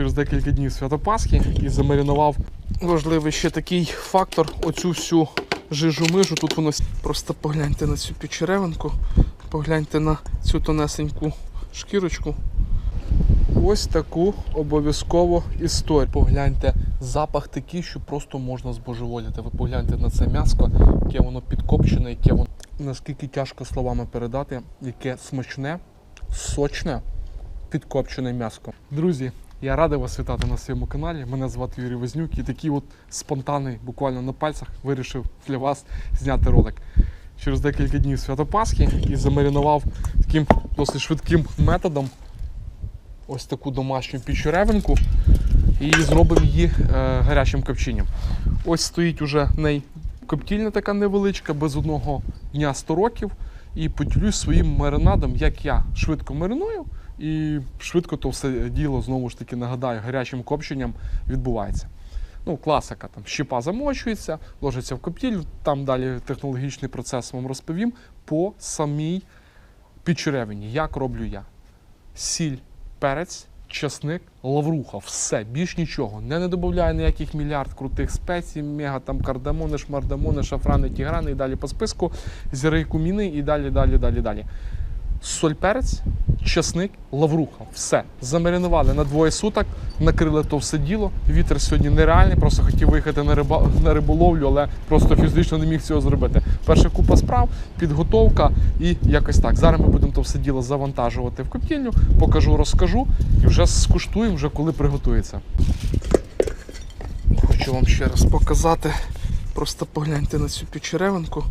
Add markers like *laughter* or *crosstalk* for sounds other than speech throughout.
через декілька днів Святопасхи і замаринував. Важливий ще такий фактор: оцю всю жижу мижу. Тут воно просто погляньте на цю печеревинку, погляньте на цю тонесеньку шкірочку. Ось таку обов'язково історію. Погляньте, запах такий, що просто можна збожеволіти. Ви погляньте на це м'яско, яке воно підкопчене, яке воно наскільки тяжко словами передати, яке смачне, сочне, підкопчене м'яско. Друзі, я радий вас вітати на своєму каналі. Мене звати Юрій Вознюк і такий от спонтанний, буквально на пальцях, вирішив для вас зняти ролик. Через декілька днів Святопасхи і замаринував таким досить швидким методом ось таку домашню пічуревинку і зробимо її е, гарячим копченням. Ось стоїть уже в неї коптільня така невеличка, без одного дня 100 років. І поділюсь своїм маринадом, як я швидко мариную, і швидко то все діло, знову ж таки, нагадаю, гарячим копченням відбувається. Ну, класика, там щепа замочується, ложиться в коптіль, там далі технологічний процес вам розповім по самій пічеревині, як роблю я. Сіль, перець, часник, лавруха, все, більш нічого. Не, не додаю ніяких мільярд крутих спецій, мега там кардамони, шмардамони, шафрани, тіграни і далі по списку, зіри куміни і далі, далі, далі, далі. Соль, перець, часник, лавруха. Все. Замаринували на двоє суток, накрили то все діло. Вітер сьогодні нереальний, просто хотів виїхати на, риба, на риболовлю, але просто фізично не міг цього зробити. Перша купа справ, підготовка і якось так. Зараз ми будемо то все діло завантажувати в коптільню, покажу, розкажу і вже скуштуємо, вже коли приготується. Хочу вам ще раз показати. Просто погляньте на цю печеревинку,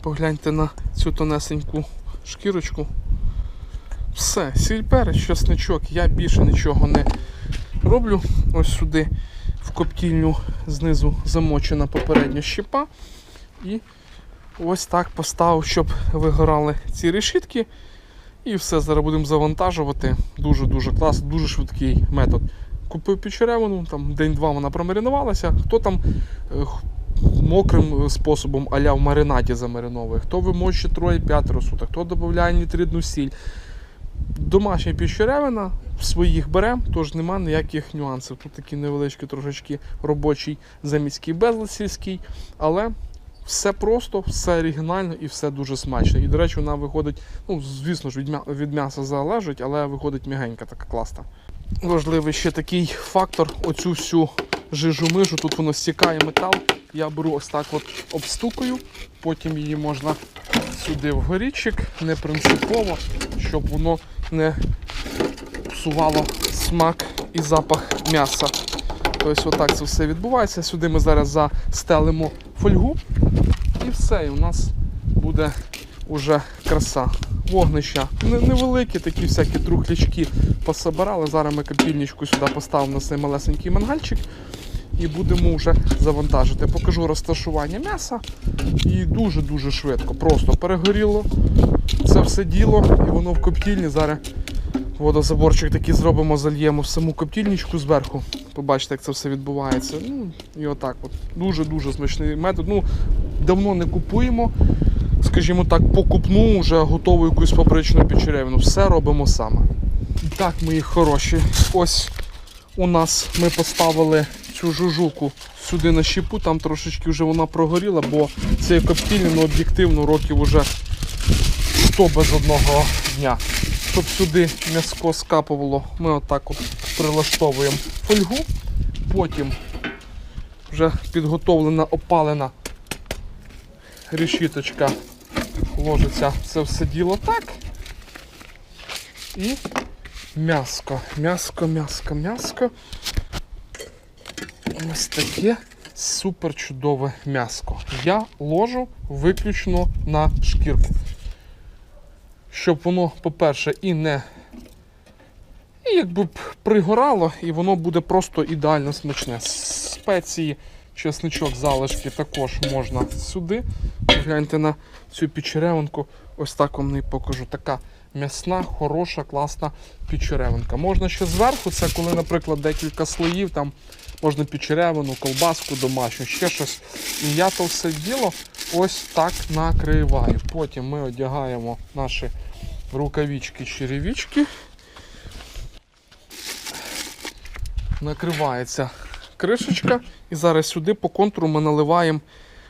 погляньте на цю тонесеньку шкірочку. Все, сіль перець, я більше нічого не роблю. Ось сюди в коптільню знизу замочена попередня щепа. І ось так поставив, щоб вигорали ці решітки. І все, зараз будемо завантажувати. Дуже-дуже класно, дуже швидкий метод. Купив печеревину, там день-два вона промаринувалася. Хто там е, мокрим е, способом аля в маринаді замариновує, хто вимочує троє-п'ятеро суток, хто додає нітридну сіль. Домашня піщеревина своїх берем, тож нема ніяких нюансів. Тут такий невеличкий трошечки робочий заміський безлад але все просто, все оригінально і все дуже смачно. І, до речі, вона виходить, ну, звісно ж, від, м'я- від м'яса залежить, але виходить м'ягенька, така класна. Важливий ще такий фактор: оцю всю жижу мижу, тут воно стікає метал. Я беру ось так от обстукую, потім її можна сюди в горічик, не принципово, щоб воно не псувало смак і запах м'яса. Ось отак це все відбувається. Сюди ми зараз застелимо фольгу і все, і у нас буде уже краса. Вогнища Не- невеликі, такі всякі трухлячки пособирали. Зараз ми копільничку сюди поставимо на цей малесенький мангальчик і будемо вже завантажити. Покажу розташування м'яса. І дуже-дуже швидко. Просто перегоріло це все діло, і воно в коптільні. Зараз водозаборчик такий зробимо, зальємо в саму коптільничку зверху. Побачите, як це все відбувається. Ну і отак. от. Дуже-дуже смачний метод. Ну, давно не купуємо. Скажімо так, покупну вже готову якусь фабричну печеревину. Все робимо саме. І так, мої хороші. Ось у нас ми поставили цю жужуку сюди на щепу, там трошечки вже вона прогоріла, бо цей коптильня ну, об'єктивно років уже 100 без одного дня. Щоб сюди м'яско скапувало, ми отак от прилаштовуємо фольгу. Потім вже підготовлена опалена решіточка ложиться це все діло так. І м'яско, м'яско, м'яско, м'яско. Ось таке супер чудове м'яско. Я ложу виключно на шкірку. Щоб воно, по-перше, і не і якби пригорало, і воно буде просто ідеально смачне. Спеції, чесничок, залишки також можна сюди. Гляньте на цю печеревинку. Ось так вам і покажу. Така м'ясна, хороша, класна печеревинка. Можна ще зверху, це коли, наприклад, декілька слоїв, там можна печеревину, колбаску домашню, ще щось. І я то все діло ось так накриваю. Потім ми одягаємо наші рукавички, черевички. накривається кришечка. І зараз сюди по контуру ми наливаємо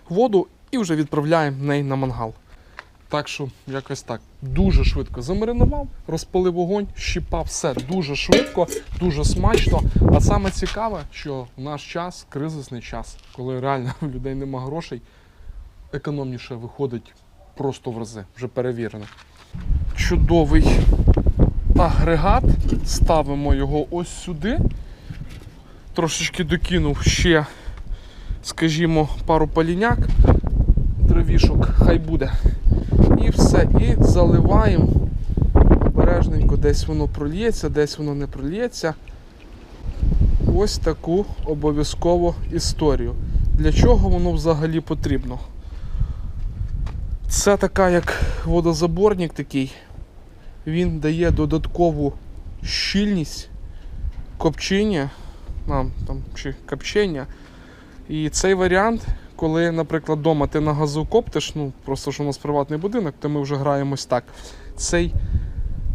воду і вже відправляємо неї на мангал. Так що, якось так. Дуже швидко замаринував, розпалив вогонь, щіпав все дуже швидко, дуже смачно. А саме цікаве, що в наш час кризисний час, коли реально *laughs* в людей нема грошей, економніше виходить просто в рази, вже перевірено. Чудовий агрегат. Ставимо його ось сюди. Трошечки докинув ще, скажімо, пару паліняк, дровішок, хай буде. І все. І заливаємо обережненько, десь воно прольється, десь воно не прольється. Ось таку обов'язково історію. Для чого воно взагалі потрібно? Це така як водозаборник такий. Він дає додаткову щільність копчення, нам там чи копчення. І цей варіант, коли, наприклад, вдома ти на газу коптиш, ну просто що у нас приватний будинок, то ми вже граємось так. Цей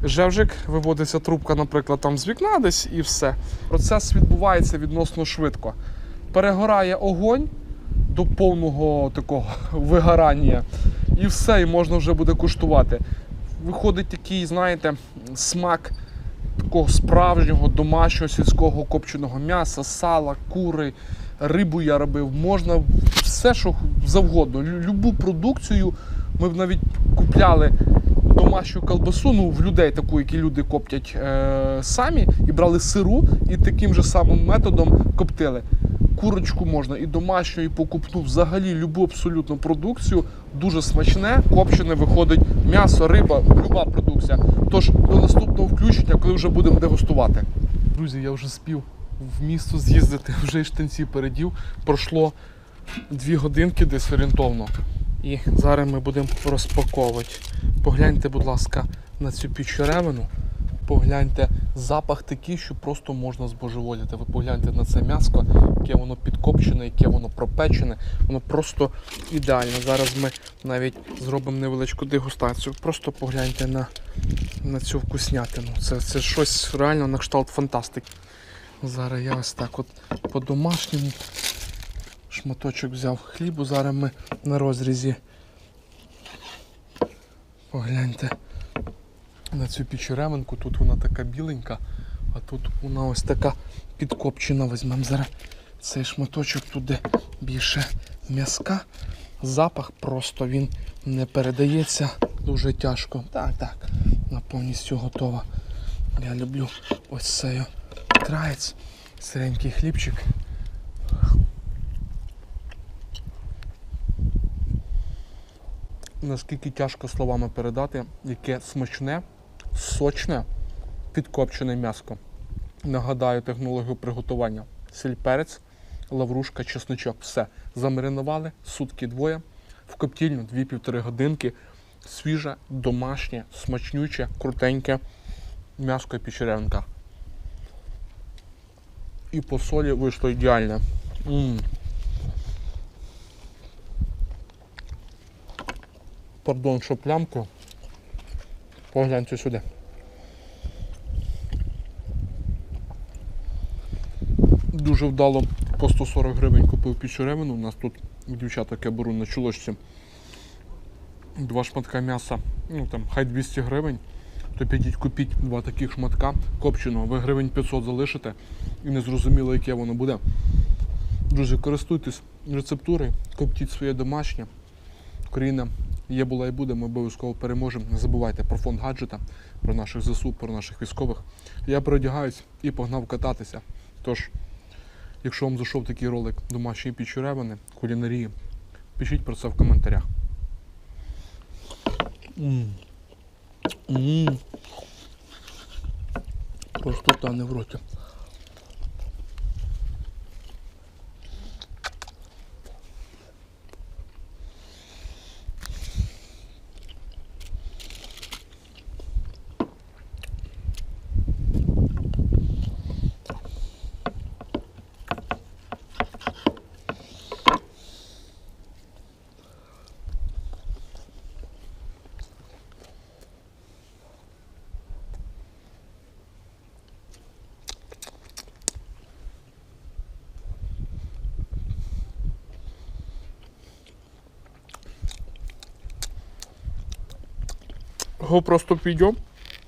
жевжик виводиться трубка, наприклад, там з вікна десь і все. Процес відбувається відносно швидко. Перегорає огонь до повного такого *laughs* вигорання, і все, і можна вже буде куштувати. Виходить такий, знаєте, смак такого справжнього домашнього сільського копченого м'яса, сала, кури, рибу я робив. Можна все, що завгодно. Любу продукцію ми б навіть купляли домашню колбасу, ну в людей таку, які люди коптять е, самі, і брали сиру і таким же самим методом коптили. Курочку можна і домашню, і покупну, взагалі любу абсолютно продукцію. Дуже смачне, копчене виходить м'ясо, риба, люба продукція. Тож до наступного включення, коли вже будемо дегустувати. Друзі, я вже спів в місто з'їздити, *laughs* вже і штанці передів. Пройшло дві годинки десь орієнтовно. І зараз ми будемо розпаковувати. Погляньте, будь ласка, на цю пічеревину. Погляньте, запах такий, що просто можна збожеволіти. Ви погляньте на це м'яско, яке воно підкопчене, яке воно пропечене. Воно просто ідеально. Зараз ми навіть зробимо невеличку дегустацію. Просто погляньте на, на цю вкуснятину. Це, це щось реально на кшталт фантастики. Зараз я ось так от по-домашньому шматочок взяв хлібу. Зараз ми на розрізі. Погляньте на цю пічеременку. Тут вона така біленька, а тут вона ось така підкопчена. Візьмемо зараз цей шматочок туди більше м'язка. Запах просто він не передається дуже тяжко. Так, так, вона повністю готова. Я люблю ось цей краєць, сиренький хлібчик. Наскільки тяжко словами передати, яке смачне, сочне, підкопчене м'яско. Нагадаю технологію приготування. Сіль перець, лаврушка, чесночок. Все. Замаринували сутки двоє. В коптільню 2-1,5 годинки. Свіже, домашнє, смачнюче, крутеньке м'яско і печеренка. І по солі вийшло ідеально. м Пардон, що плямку. Погляньте сюди. Дуже вдало по 140 гривень купив пічеревину. У нас тут у дівчат таке беру на чулочці. Два шматка м'яса, ну там хай 200 гривень. То підіть купіть два таких шматка копченого, ви гривень 500 залишите і не зрозуміло, яке воно буде. Друзі, користуйтесь рецептурою, коптіть своє домашнє. Україна є, була і буде, ми обов'язково переможемо. Не забувайте про фонд гаджета, про наших ЗСУ, про наших військових. Я переодягаюсь і погнав кататися. Тож, якщо вам зайшов такий ролик домашньої пічуревини, кулінарії, пишіть про це в коментарях. Просто тане в роті. Го просто підйом.